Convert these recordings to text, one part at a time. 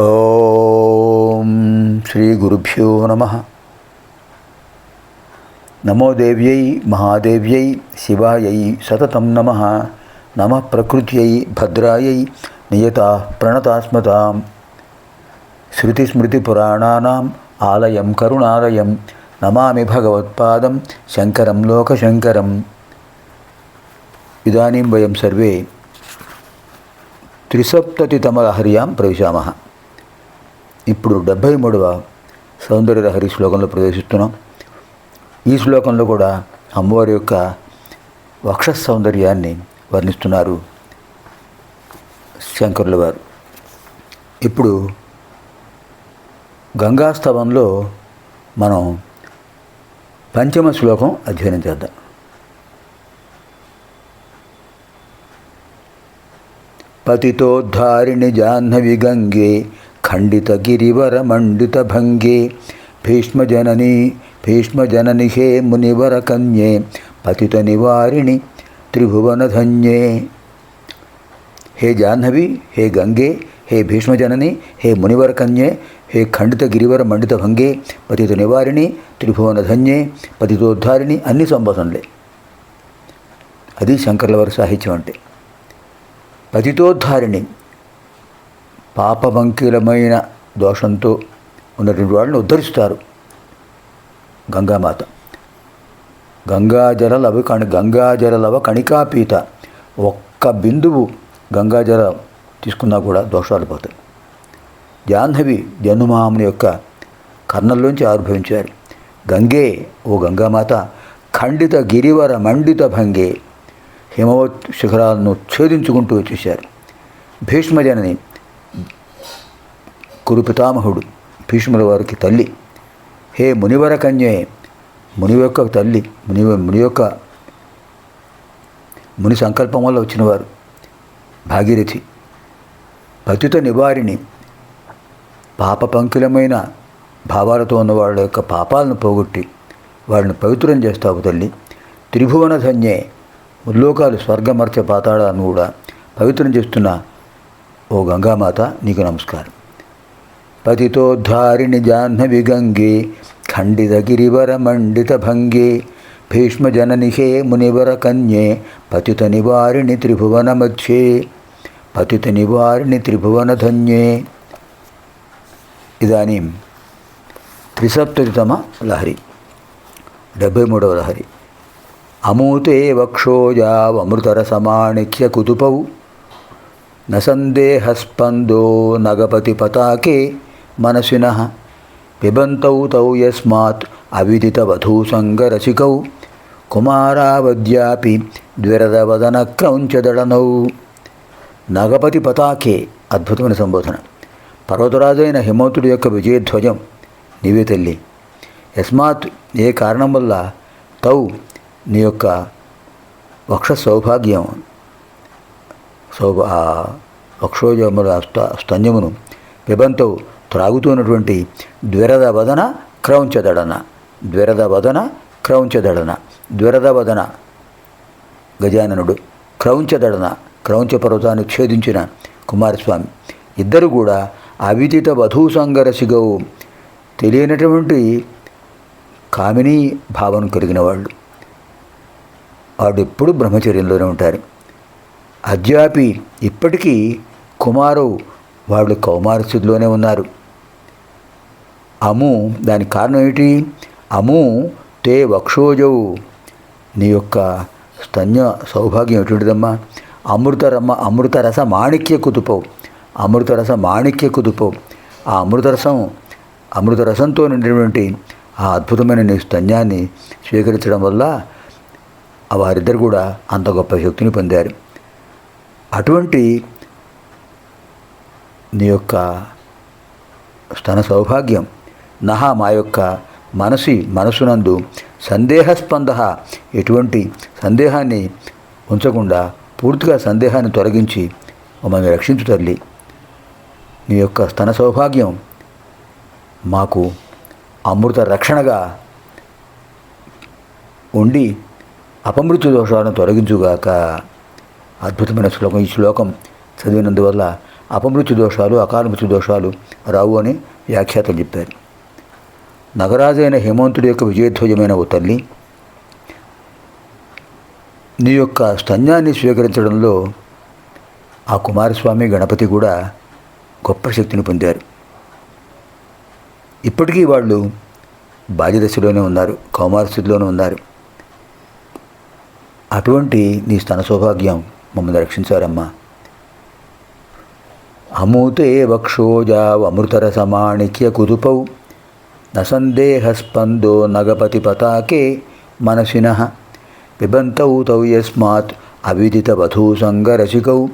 ఓం శ్రీ గురుభ్యో నమ. నమోదేవ్యై మహాదేవ్యై శివాయై సతతం నమ. నమ ప్రకృత్యై భద్రాయై నియత ప్రణతాస్మతాం. శృతిస్మృతిపురాణానాం ఆలయం కరుణాలయం. నమామి భగవత్పాదం శంకరం లోకశంకరం. ఇదానీం వయం సర్వే త్రిసప్తతితమలహర్యాం ప్రవేశామः. ఇప్పుడు డెబ్భై మూడవ సౌందర్యలహరి శ్లోకంలో ప్రవేశిస్తున్నాం. ఈ శ్లోకంలో కూడా అమ్మవారి యొక్క వక్ష సౌందర్యాన్ని వర్ణిస్తున్నారు శంకరుల వారు. ఇప్పుడు గంగాస్తవంలో మనం పంచమ శ్లోకం అధ్యయనం చేద్దాం. పతితోద్ధారిణి జాహ్నవి గంగే ఖండిత గిరివర మండిత భంగే భీష్మజనని భీష్మజనని హే మునివర కన్యే పతిత నివారిణి త్రిభువనధన్యే హే జాహ్నవి హే గంగే హే భీష్మజనని హే మునివర కన్యే హే ఖండిత గిరివర మండిత భంగే పతిత నివారిణి త్రిభువన ధన్యే పతితోద్ధారిణి అన్ని సంబోధనలే అది శంకర్ల వారి సాహిత్యం అంటే పతితోద్ధారిణి పాపమంకిలమైన దోషంతో ఉన్నటువంటి వాళ్ళని ఉద్ధరిస్తారు. గంగామాత. గంగాజలలవ కణి గంగాజలలవ కణికాపీత. ఒక్క బిందువు గంగాజలం తీసుకున్నా కూడా దోషాలు పోతాయి. జాహ్నవి జనుమాముని యొక్క కర్ణల్లోంచి ఆవిర్భవించారు. గంగే ఓ గంగామాత ఖండిత గిరివర మండిత భంగే హిమవత్ శిఖరాలను ఛేదించుకుంటూ వచ్చేశారు. భీష్మజనని కురుపితామహుడు భీష్ముల వారికి తల్లి. హే మునివర కన్యే ముని యొక్క తల్లి ముని ముని యొక్క ముని సంకల్పం వల్ల వచ్చినవారు. భాగీరథి పతిత నివారిణి పాప పంకిలమైన భావాలతో ఉన్న వాళ్ళ యొక్క పాపాలను పోగొట్టి వాళ్ళని పవిత్రం చేస్తావు తల్లి. త్రిభువన ధన్యే ఉల్లోకాలు స్వర్గమర్చ పాతాళాలను కూడా పవిత్రం చేస్తున్న ఓ గంగామాత నీకు నమస్కారం. పతితోద్ధారిణి జాహ్నవి గంగే ఖండిత గిరివర మండిత భంగే భీష్మజననిహే మునివర కన్యే పతిత నివారిణి త్రిభువన మధ్యే పతిత నివారిణి త్రిభువన ధన్యే ఇదానీ త్రిసప్తతితమ లహరి డెబ్భై మూడవ లహరి అమూతే వక్షోజావమృతరసమాణిక్య కుతుపౌ నసందేహస్పందో నగపతి పతాకే మనసిన పిబంతౌ తౌ యస్మాత్ అవిదితవధూసంగరసికౌ కుమారావద్యాపి ద్విరదవదన క్రౌంచదడనౌ నగపతి పతాకే అద్భుతమైన సంబోధన. పర్వతరాజైన హిమవంతుడి యొక్క విజయధ్వజం నీవే తల్లి. యస్మాత్ ఏ కారణం వల్ల తౌ నీ యొక్క వక్ష సౌభాగ్యం సౌభ వక్షోజముల స్త స్తన్యమును పిబంతవు త్రాగుతున్నటువంటి ద్విరద వదన క్రౌంచదడన. ద్విరద వదన క్రౌంచదడన. ద్విరద వదన గజాననుడు. క్రౌంచదడన క్రౌంచ పర్వతాన్ని ఛేదించిన కుమారస్వామి. ఇద్దరు కూడా అవిదిత వధూ సంగరసిగవు తెలియనటువంటి కామినీ భావన కలిగిన వాళ్ళు. వాడు ఎప్పుడు బ్రహ్మచర్యంలోనే ఉంటారు. అద్యాపి ఇప్పటికీ కుమారు వాళ్ళు కౌమారస్థితిలోనే ఉన్నారు. అము దానికి కారణం ఏమిటి? అము తే వక్షోజవు నీ యొక్క స్తన్య సౌభాగ్యం ఎటువంటిదమ్మా? అమృతరమ్మ అమృతరస మాణిక్య కుతుపవు అమృతరస మాణిక్య కుతుపవు ఆ అమృతరసం అమృతరసంతో నిండినటువంటి ఆ అద్భుతమైన నీ స్తన్యాన్ని స్వీకరించడం వల్ల వారిద్దరు కూడా అంత గొప్ప శక్తిని పొందారు. అటువంటి నీ యొక్క స్తన సౌభాగ్యం నహా మా యొక్క మనసి మనసునందు సందేహస్పంద ఎటువంటి సందేహాన్ని ఉంచకుండా పూర్తిగా సందేహాన్ని తొలగించి మమ్మల్ని రక్షించు తల్లి. నీ యొక్క స్తన సౌభాగ్యం మాకు అమృత రక్షణగా ఉండి అపమృత్యు దోషాలను తొలగించుగాక. అద్భుతమైన శ్లోకం. ఈ శ్లోకం చదివినందువల్ల అపమృత్యు దోషాలు అకాల మృత్యు దోషాలు రావు అని వ్యాఖ్యాతలు చెప్పారు. నగరాజైన హేమంతుడి యొక్క విజయధ్వజమైన ఓ తల్లి నీ యొక్క స్తన్యాన్ని స్వీకరించడంలో ఆ కుమారస్వామి గణపతి కూడా గొప్ప శక్తిని పొందారు. ఇప్పటికీ వాళ్ళు బాల్యదశలోనే ఉన్నారు కౌమార స్థితిలోనే ఉన్నారు. అటువంటి నీ స్తన సౌభాగ్యం మమ్మల్ని రక్షించారమ్మా. అమూతే వక్షోజావమృతరసమాణిక్య కుదుపౌ నసందేహస్పందో నగపతి పతాకే మనసిన. పిబంతౌ తౌ యస్మాత్ అవిదితవధూసంగరసికౌ.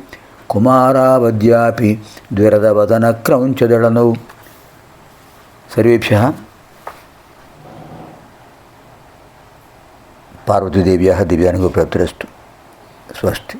కుమారావద్యాపి ద్విరదవదనక్రౌంచదళనౌ సర్వేభ్య. పార్వతీదేవ్యా దివ్యానుగప్రాప్తిరస్తు స్వస్తి.